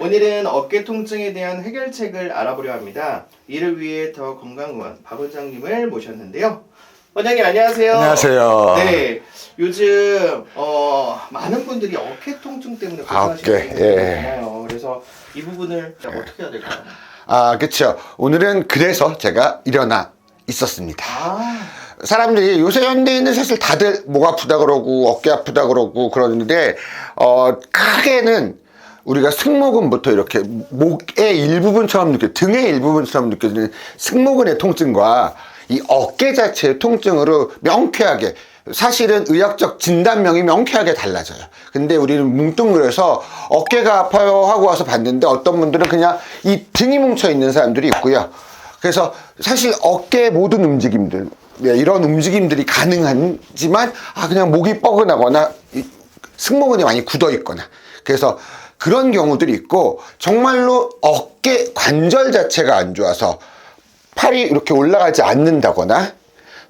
오늘은 어깨 통증에 대한 해결책을 알아보려 합니다. 이를 위해 더 건강의원 박 원장님을 모셨는데요. 원장님 안녕하세요. 안녕하세요. 네, 요즘 어, 많은 분들이 어깨 통증 때문에 아, 고생하시는 분들이 예. 많아요. 그래서 이 부분을 어떻게 해야 될까요? 아, 그렇죠. 오늘은 그래서 제가 일어나 있었습니다. 아, 사람들이 요새 현대인은 사실 다들 목 아프다 그러고 어깨 아프다 그러고 그러는데 어 크게는 우리가 승모근부터 이렇게 목의 일부분처럼 느껴 등의 일부분처럼 느껴지는 승모근의 통증과 이 어깨 자체의 통증으로 명쾌하게 사실은 의학적 진단명이 명쾌하게 달라져요. 근데 우리는 뭉뚱그려서 어깨가 아파요 하고 와서 봤는데 어떤 분들은 그냥 이 등이 뭉쳐 있는 사람들이 있고요. 그래서 사실 어깨의 모든 움직임들 네, 이런 움직임들이 가능하지만 아 그냥 목이 뻐근하거나 이 승모근이 많이 굳어 있거나 그래서 그런 경우들이 있고 정말로 어깨 관절 자체가 안 좋아서 팔이 이렇게 올라가지 않는다거나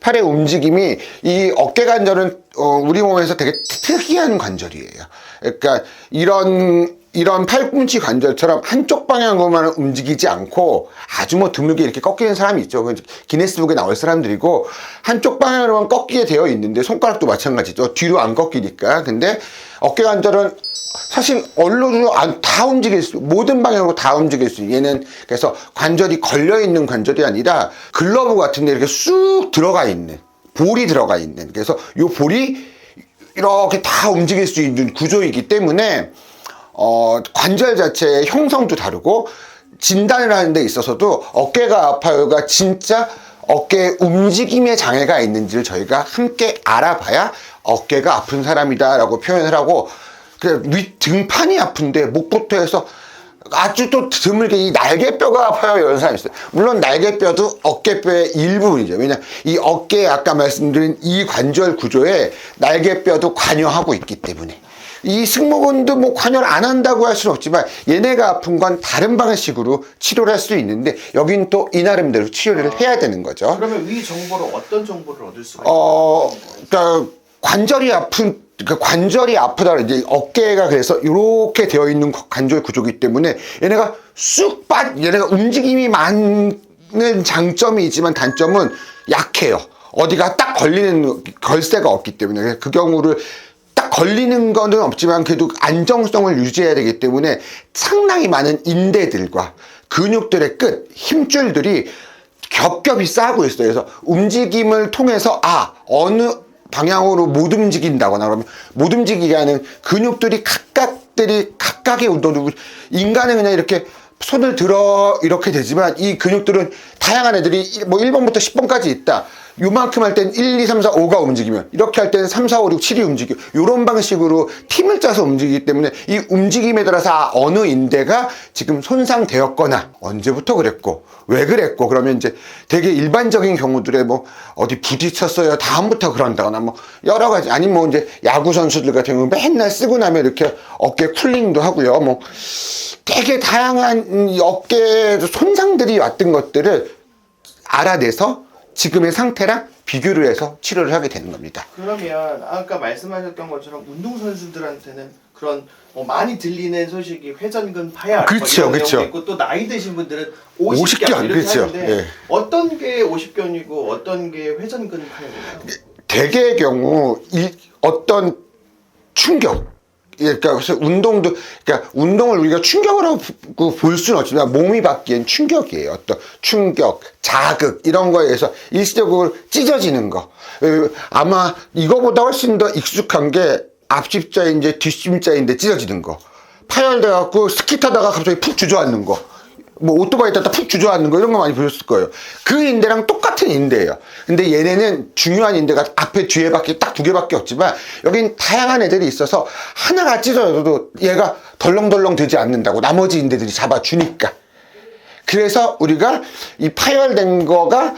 팔의 움직임이 이 어깨 관절은 어, 우리 몸에서 되게 특이한 관절이에요. 그러니까 이런 이런 팔꿈치 관절처럼 한쪽 방향으로만 움직이지 않고 아주 뭐 드물게 이렇게 꺾이는 사람이 있죠. 그 기네스북에 나올 사람들이고 한쪽 방향으로만 꺾이게 되어 있는데 손가락도 마찬가지죠. 뒤로 안 꺾이니까. 근데 어깨 관절은 사실 얼로도 안- 다 움직일 수 모든 방향으로 다 움직일 수 얘는 그래서 관절이 걸려 있는 관절이 아니라 글러브 같은데 이렇게 쑥 들어가 있는 볼이 들어가 있는 그래서 요 볼이 이렇게 다 움직일 수 있는 구조이기 때문에 어, 관절 자체의 형성도 다르고 진단을 하는 데 있어서도 어깨가 아파요가 진짜 어깨 움직임에 장애가 있는지를 저희가 함께 알아봐야 어깨가 아픈 사람이다 라고 표현을 하고 그윗 등판이 아픈데 목부터 해서 아주 또 드물게 이 날개뼈가 아파요 이런 사람이 있어요. 물론 날개뼈도 어깨뼈의 일부분이죠. 왜냐 이 어깨에 아까 말씀드린 이 관절 구조에 날개뼈도 관여하고 있기 때문에 이 승모근도 뭐 관여를 안 한다고 할 수는 없지만 얘네가 아픈 건 다른 방식으로 치료를 할수 있는데 여긴 또 이 나름대로 치료를 해야 되는 거죠. 그러면 위 정보로 어떤 정보를 얻을 수가 있나요? 어, 그러니까 관절이 아픈 그러니까 관절이 아프다 이제 어깨가 그래서 이렇게 되어 있는 관절 구조이기 때문에 얘네가 쑥 빠, 얘네가 움직임이 많은 장점이 있지만 단점은 약해요. 어디가 딱 걸리는 걸새가 없기 때문에 그 경우를 딱 걸리는 거는 없지만 그래도 안정성을 유지해야 되기 때문에 상당히 많은 인대들과 근육들의 끝, 힘줄들이 겹겹이 쌓고 있어요. 그래서 움직임을 통해서 아 어느 방향으로 못 움직인다거나 그러면 못 움직이게 하는 근육들이 각각들이 각각의 운동도 인간은 그냥 이렇게 손을 들어 이렇게 되지만 이 근육들은 다양한 애들이 뭐 1번부터 10번까지 있다. 요만큼 할 땐 1, 2, 3, 4, 5가 움직이면 이렇게 할 때는 3, 4, 5, 6, 7이 움직여. 요런 방식으로 팀을 짜서 움직이기 때문에 이 움직임에 따라서 아, 어느 인대가 지금 손상되었거나 언제부터 그랬고 왜 그랬고 그러면 이제 되게 일반적인 경우들에 뭐 어디 부딪혔어요 다음부터 그런다거나 뭐 여러 가지. 아니면 뭐 이제 야구 선수들 같은 경우 맨날 쓰고 나면 이렇게 어깨 쿨링도 하고요. 뭐 되게 다양한 이 어깨 손상들이 왔던 것들을 알아내서 지금의 상태랑 비교를 해서 치료를 하게 되는 겁니다. 그러면 아까 말씀하셨던 것처럼 운동선수들한테는 그런 뭐 많이 들리는 소식이 회전근 파열 그렇죠, 뭐 그렇죠. 내용도 있고 또 나이 드신 분들은 50견, 50견, 이렇게 그렇죠. 하는데 예. 어떤 게 50견이고 어떤 게 회전근 파열이나요? 대개의 경우 이 어떤 충격 예, 그러니까 그래서 운동도 그러니까 운동을 우리가 충격으로 볼 수는 없지만 몸이 바뀌는 충격이에요. 어떤 충격, 자극 이런 거에 의해서 일시적으로 찢어지는 거. 예, 아마 이거보다 훨씬 더 익숙한 게 앞십자인지 뒷심자인데 찢어지는 거. 파열돼 갖고 스키 타다가 갑자기 푹 주저앉는 거. 뭐 오토바이 타다 푹 주저앉는 거 이런 거 많이 보셨을 거예요. 그 인대랑 똑같은 인대예요. 근데 얘네는 중요한 인대가 앞에 뒤에 밖에 딱 두 개밖에 없지만 여긴 다양한 애들이 있어서 하나가 찢어져도 얘가 덜렁덜렁 되지 않는다고 나머지 인대들이 잡아주니까. 그래서 우리가 이 파열된 거가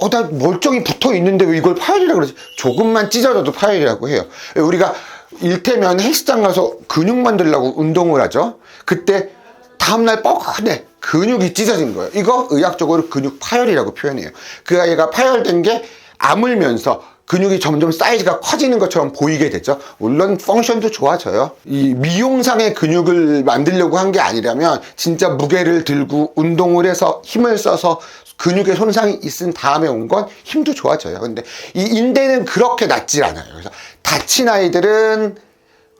어, 나 멀쩡히 붙어 있는데 왜 이걸 파열이라고 그러지? 조금만 찢어져도 파열이라고 해요. 이리가 일테면 헬스장 가서 근육 만들려고 운동을 하죠. 그때 다음날 뻐근해. 근육이 찢어진 거예요. 이거 의학적으로 근육 파열이라고 표현해요. 그 아이가 파열된 게 아물면서 근육이 점점 사이즈가 커지는 것처럼 보이게 되죠. 물론 펑션도 좋아져요. 이 미용상의 근육을 만들려고 한 게 아니라면 진짜 무게를 들고 운동을 해서 힘을 써서 근육에 손상이 있은 다음에 온 건 힘도 좋아져요. 근데 이 인대는 그렇게 낮질 않아요. 그래서 다친 아이들은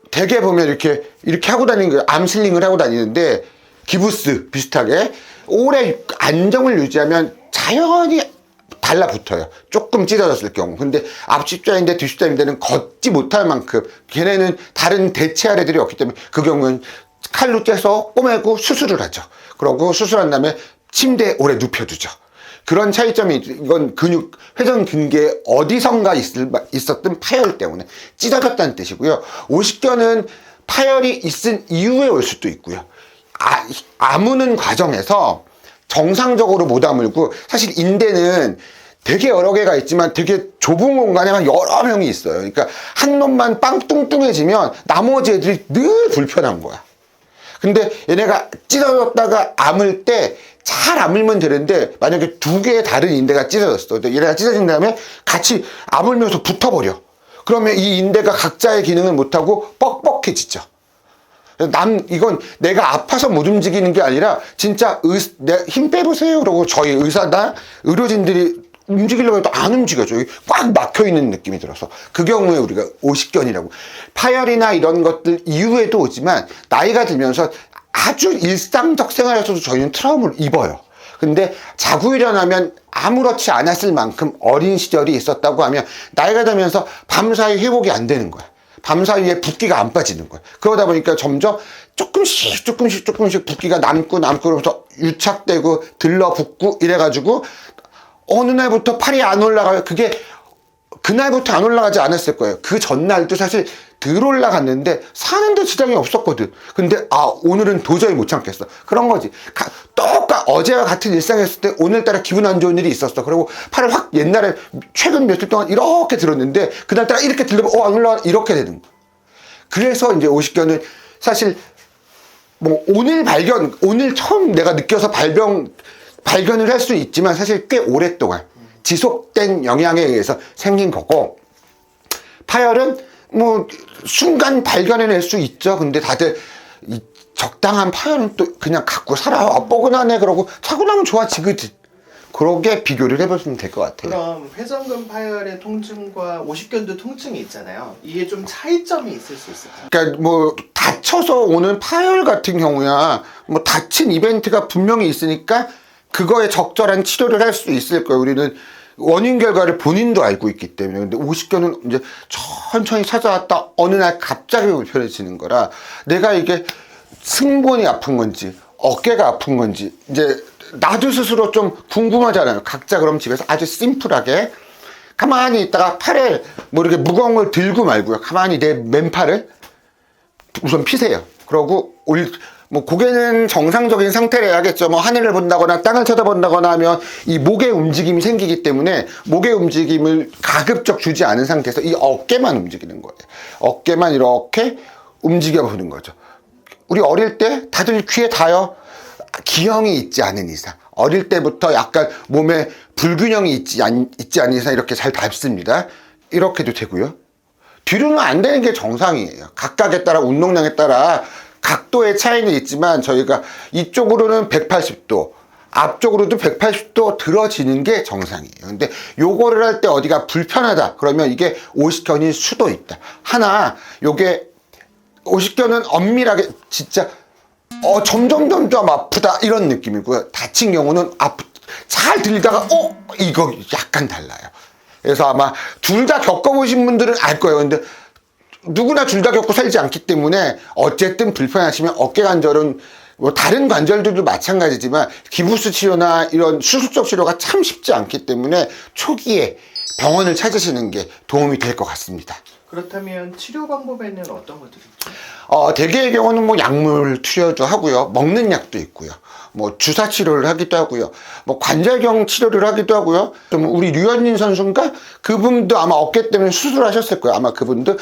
대개 보면 이렇게 이렇게 하고 다니는 거예요. 암슬링을 하고 다니는데 기부스 비슷하게 오래 안정을 유지하면 자연히 달라붙어요. 조금 찢어졌을 경우. 근데 앞십자인대, 뒤십자인대는 걷지 못할 만큼 걔네는 다른 대체할 애들이 없기 때문에 그 경우는 칼로 째서 꼬매고 수술을 하죠. 그러고 수술한 다음에 침대에 오래 눕혀두죠. 그런 차이점이 이건 근육 회전 근개에 어디선가 있을, 있었던 파열 때문에 찢어졌다는 뜻이고요. 오십견은 파열이 있은 이후에 올 수도 있고요. 아, 아무는 과정에서 정상적으로 못 아물고 사실 인대는 되게 여러 개가 있지만 되게 좁은 공간에만 여러 명이 있어요. 그러니까 한 놈만 빵 뚱뚱해지면 나머지 애들이 늘 불편한 거야. 근데 얘네가 찢어졌다가 아물 때 잘 아물면 되는데 만약에 두 개의 다른 인대가 찢어졌어. 얘네가 찢어진 다음에 같이 아물면서 붙어버려. 그러면 이 인대가 각자의 기능을 못하고 뻑뻑해지죠. 남 이건 내가 아파서 못 움직이는 게 아니라 진짜 의, 내, 힘 빼보세요 그러고 저희 의사나 의료진들이 움직이려고 해도 안 움직여져 꽉 막혀 있는 느낌이 들어서 그 경우에 우리가 오십견이라고 파열이나 이런 것들 이후에도 오지만 나이가 들면서 아주 일상적 생활에서도 저희는 트라우마를 입어요. 근데 자고 일어나면 아무렇지 않았을 만큼 어린 시절이 있었다고 하면 나이가 들면서 밤사이 회복이 안 되는 거야. 밤 사이에 붓기가 안 빠지는 거야. 그러다 보니까 점점 조금씩 조금씩 조금씩 붓기가 남고 남고 그러면서 유착되고 들러붙고 이래가지고 어느 날부터 팔이 안 올라가요. 그게 그날부터 안 올라가지 않았을 거예요. 그 전날도 사실 덜 올라갔는데 사는데 지장이 없었거든. 근데 아 오늘은 도저히 못 참겠어. 그런 거지. 가- 똑같 어제와 같은 일상이었을 때 오늘따라 기분 안 좋은 일이 있었어. 그리고 팔을 확 옛날에 최근 며칠 동안 이렇게 들었는데 그날따라 이렇게 들려면 어안 올라가 이렇게 되는 거. 그래서 이제 오십견은 사실 뭐 오늘 발견 오늘 처음 내가 느껴서 발병 발견을 할 수 있지만 사실 꽤 오랫동안 지속된 영향에 의해서 생긴 거고 파열은 뭐 순간 발견해낼 수 있죠 근데 다들 이 적당한 파열은 또 그냥 갖고 살아 아, 뻐근하네 그러고 자고 나면 좋아지거든 그렇게 비교를 해보시면 될 것 같아요 그럼 회전근 파열의 통증과 오십견도 통증이 있잖아요. 이게 좀 차이점이 있을 수 있을까요? 그러니까 뭐 다쳐서 오는 파열 같은 경우야 뭐 다친 이벤트가 분명히 있으니까 그거에 적절한 치료를 할 수 있을 거예요. 우리는 원인 결과를 본인도 알고 있기 때문에 근데 50견은 이제 천천히 찾아왔다 어느 날 갑자기 불편해지는 거라 내가 이게 승본이 아픈 건지 어깨가 아픈 건지 이제 나도 스스로 좀 궁금하잖아요. 각자 그럼 집에서 아주 심플하게 가만히 있다가 팔에 뭐 이렇게 무거운 걸 들고 말고요. 가만히 내 맨팔을 우선 피세요. 그러고 올, 뭐 고개는 정상적인 상태로 해야겠죠. 뭐 하늘을 본다거나 땅을 쳐다본다거나 하면 이 목의 움직임이 생기기 때문에 목의 움직임을 가급적 주지 않은 상태에서 이 어깨만 움직이는 거예요. 어깨만 이렇게 움직여 보는 거죠. 우리 어릴 때 다들 귀에 닿아요. 기형이 있지 않은 이상 어릴 때부터 약간 몸에 불균형이 있지, 않, 있지 않은 이상 이렇게 잘 닿습니다. 이렇게도 되고요. 뒤로는 안 되는 게 정상이에요. 각각에 따라 운동량에 따라 각도의 차이는 있지만 저희가 이쪽으로는 180도, 앞쪽으로도 180도 들어지는 게 정상이에요. 근데 요거를 할 때 어디가 불편하다 그러면 이게 오십견일 수도 있다. 하나 요게 오십견은 엄밀하게 진짜 어 점점 점점 아프다 이런 느낌이고요. 다친 경우는 아프 잘 들다가 어 이거 약간 달라요. 그래서 아마 둘 다 겪어보신 분들은 알 거예요. 근데 누구나 둘 다 겪고 살지 않기 때문에 어쨌든 불편하시면 어깨 관절은 뭐 다른 관절들도 마찬가지지만 기부스 치료나 이런 수술적 치료가 참 쉽지 않기 때문에 초기에 병원을 찾으시는 게 도움이 될 것 같습니다. 그렇다면 치료 방법에는 어떤 것들이 있죠? 어, 대개의 경우는 뭐 약물 투여도 하고요. 먹는 약도 있고요. 뭐 주사 치료를 하기도 하고요. 뭐 관절경 치료를 하기도 하고요. 좀 우리 류현진 선수인가? 그분도 아마 어깨 때문에 수술하셨을 거예요. 아마 그분도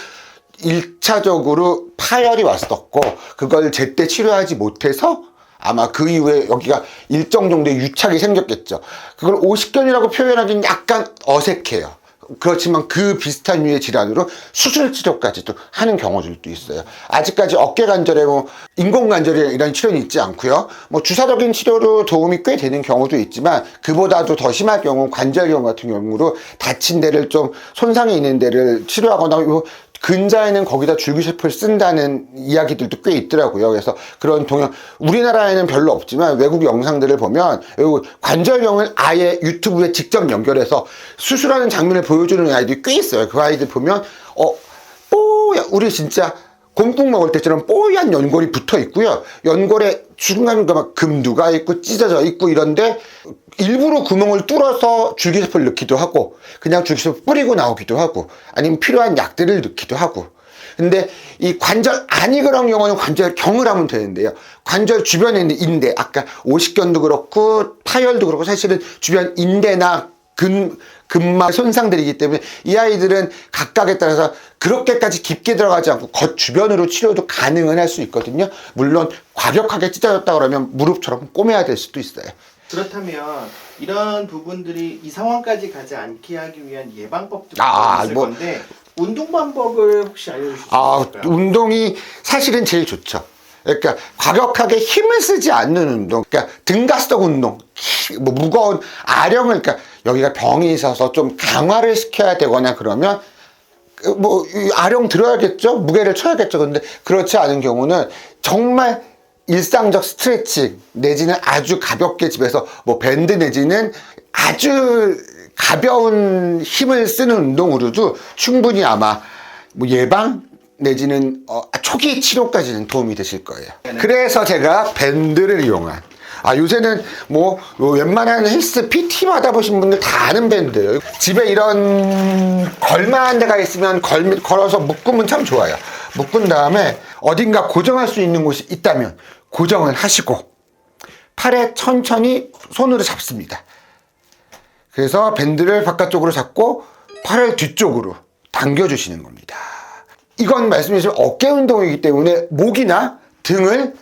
일차적으로 파열이 왔었고 그걸 제때 치료하지 못해서 아마 그 이후에 여기가 일정 정도의 유착이 생겼겠죠. 그걸 오십견이라고 표현하기는 약간 어색해요. 그렇지만 그 비슷한 류의 질환으로 수술 치료까지도 하는 경우들도 있어요. 아직까지 어깨 관절에 뭐 인공 관절에 이런 치료는 있지 않고요. 뭐 주사적인 치료로 도움이 꽤 되는 경우도 있지만 그보다도 더 심할 경우 관절염 같은 경우로 다친 데를 좀 손상이 있는 데를 치료하거나 요 근자에는 거기다 줄기세포를 쓴다는 이야기들도 꽤 있더라고요. 그래서 그런 동영 우리나라에는 별로 없지만 외국 영상들을 보면 요 관절염을 아예 유튜브에 직접 연결해서 수술하는 장면을 보여주는 아이들이 꽤 있어요. 그 아이들 보면 어 뽀야 우리 진짜 곰국 먹을 때처럼 뽀얀 연골이 붙어 있고요. 연골에 중간에 막 금두가 있고 찢어져 있고 이런데 일부러 구멍을 뚫어서 줄기세포를 넣기도 하고 그냥 줄기세포 뿌리고 나오기도 하고 아니면 필요한 약들을 넣기도 하고 근데 이 관절 아니 그런 경우는 관절 경을 하면 되는데요. 관절 주변에 있는 인대 아까 오십견도 그렇고 파열도 그렇고 사실은 주변 인대나 근, 근막 손상들이기 때문에 이 아이들은 각각에 따라서 그렇게까지 깊게 들어가지 않고 겉 주변으로 치료도 가능은 할 수 있거든요. 물론 과격하게 찢어졌다 그러면 무릎처럼 꼬매야 될 수도 있어요. 그렇다면 이런 부분들이 이 상황까지 가지 않게 하기 위한 예방법도 아, 있을 뭐- 건데 운동 방법을 혹시 알려주실 수 아, 있을까요? 운동이 사실은 제일 좋죠. 그러니까 과격하게 힘을 쓰지 않는 운동, 그러니까 등가스덕 운동, 히- 뭐 무거운 아령을, 그러니까 여기가 병이 있어서 좀 강화를 시켜야 되거나 그러면 그 뭐, 이 아령 들어야겠죠? 무게를 쳐야겠죠? 근데 그렇지 않은 경우는 정말 일상적 스트레칭 내지는 아주 가볍게 집에서 뭐 밴드 내지는 아주 가벼운 힘을 쓰는 운동으로도 충분히 아마 뭐 예방 내지는 어, 초기 치료까지는 도움이 되실 거예요. 그래서 제가 밴드를 이용한 아 요새는 뭐 웬만한 헬스 PT 받아보신 분들 다 아는 밴드예요. 집에 이런 걸만한 데가 있으면 걸, 걸어서 묶으면 참 좋아요. 묶은 다음에 어딘가 고정할 수 있는 곳이 있다면 고정을 하시고 팔에 천천히 손으로 잡습니다. 그래서 밴드를 바깥쪽으로 잡고 팔을 뒤쪽으로 당겨주시는 겁니다. 이건 말씀드린 어깨 운동이기 때문에 목이나 등을 고-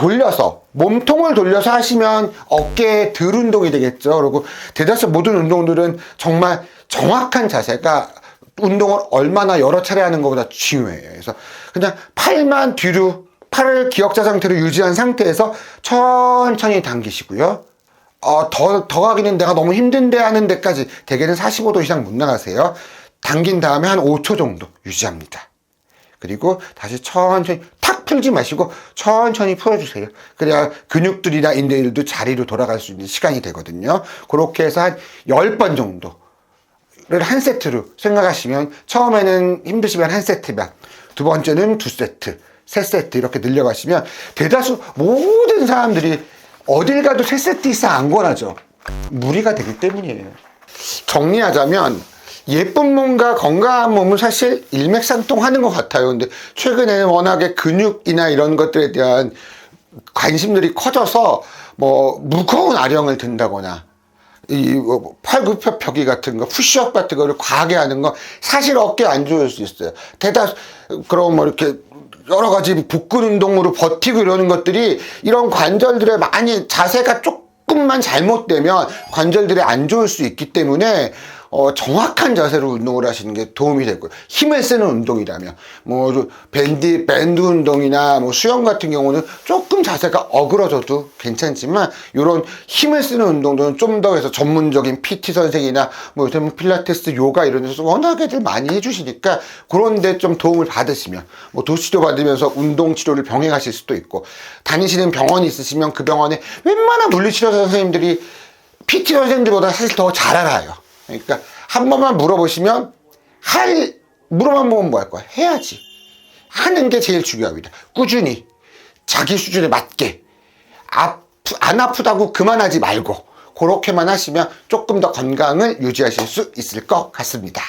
돌려서 몸통을 돌려서 하시면 어깨 들 운동이 되겠죠. 그리고 대다수 모든 운동들은 정말 정확한 자세가 운동을 얼마나 여러 차례 하는 것보다 중요해요. 그래서 그냥 팔만 뒤로 팔을 기역자 상태로 유지한 상태에서 천천히 당기시고요. 어, 더, 더 가기는 내가 너무 힘든데 하는 데까지 대개는 45도 이상 못 나가세요. 당긴 다음에 한 5초 정도 유지합니다. 그리고 다시 천천히 탁 풀지 마시고 천천히 풀어주세요. 그래야 근육들이나 인대들도 자리로 돌아갈 수 있는 시간이 되거든요. 그렇게 해서 한 10번 정도를 한 세트로 생각하시면 처음에는 힘드시면 한 세트만 두 번째는 두 세트, 세 세트 이렇게 늘려가시면 대다수 모든 사람들이 어딜 가도 세 세트 이상 안 권하죠. 무리가 되기 때문이에요. 정리하자면 예쁜 몸과 건강한 몸은 사실 일맥상통하는 것 같아요. 근데 최근에는 워낙에 근육이나 이런 것들에 대한 관심들이 커져서 뭐 무거운 아령을 든다거나 이뭐 팔굽혀펴기 같은 거, 푸시업 같은 거를 과하게 하는 거 사실 어깨 안 좋을 수 있어요. 대다 그럼 뭐 이렇게 여러 가지 복근 운동으로 버티고 이러는 것들이 이런 관절들의 많이 자세가 조금만 잘못되면 관절들이 안 좋을 수 있기 때문에 어, 정확한 자세로 운동을 하시는 게 도움이 되고요. 힘을 쓰는 운동이라면, 뭐, 밴드, 밴드 운동이나 뭐 수영 같은 경우는 조금 자세가 어그러져도 괜찮지만, 이런 힘을 쓰는 운동들은 좀 더 해서 전문적인 PT 선생이나 뭐 요새 뭐 필라테스, 요가 이런 데서 워낙에들 많이 해주시니까, 그런데 좀 도움을 받으시면, 뭐 도수치료 받으면서 운동 치료를 병행하실 수도 있고, 다니시는 병원이 있으시면 그 병원에 웬만한 물리치료 선생님들이 PT 선생님들보다 사실 더 잘 알아요. 그러니까 한 번만 물어보시면 할 물어만 보면 뭐 할 거야? 해야지. 하는 게 제일 중요합니다. 꾸준히 자기 수준에 맞게 아프, 안 아프다고 그만하지 말고 그렇게만 하시면 조금 더 건강을 유지하실 수 있을 것 같습니다.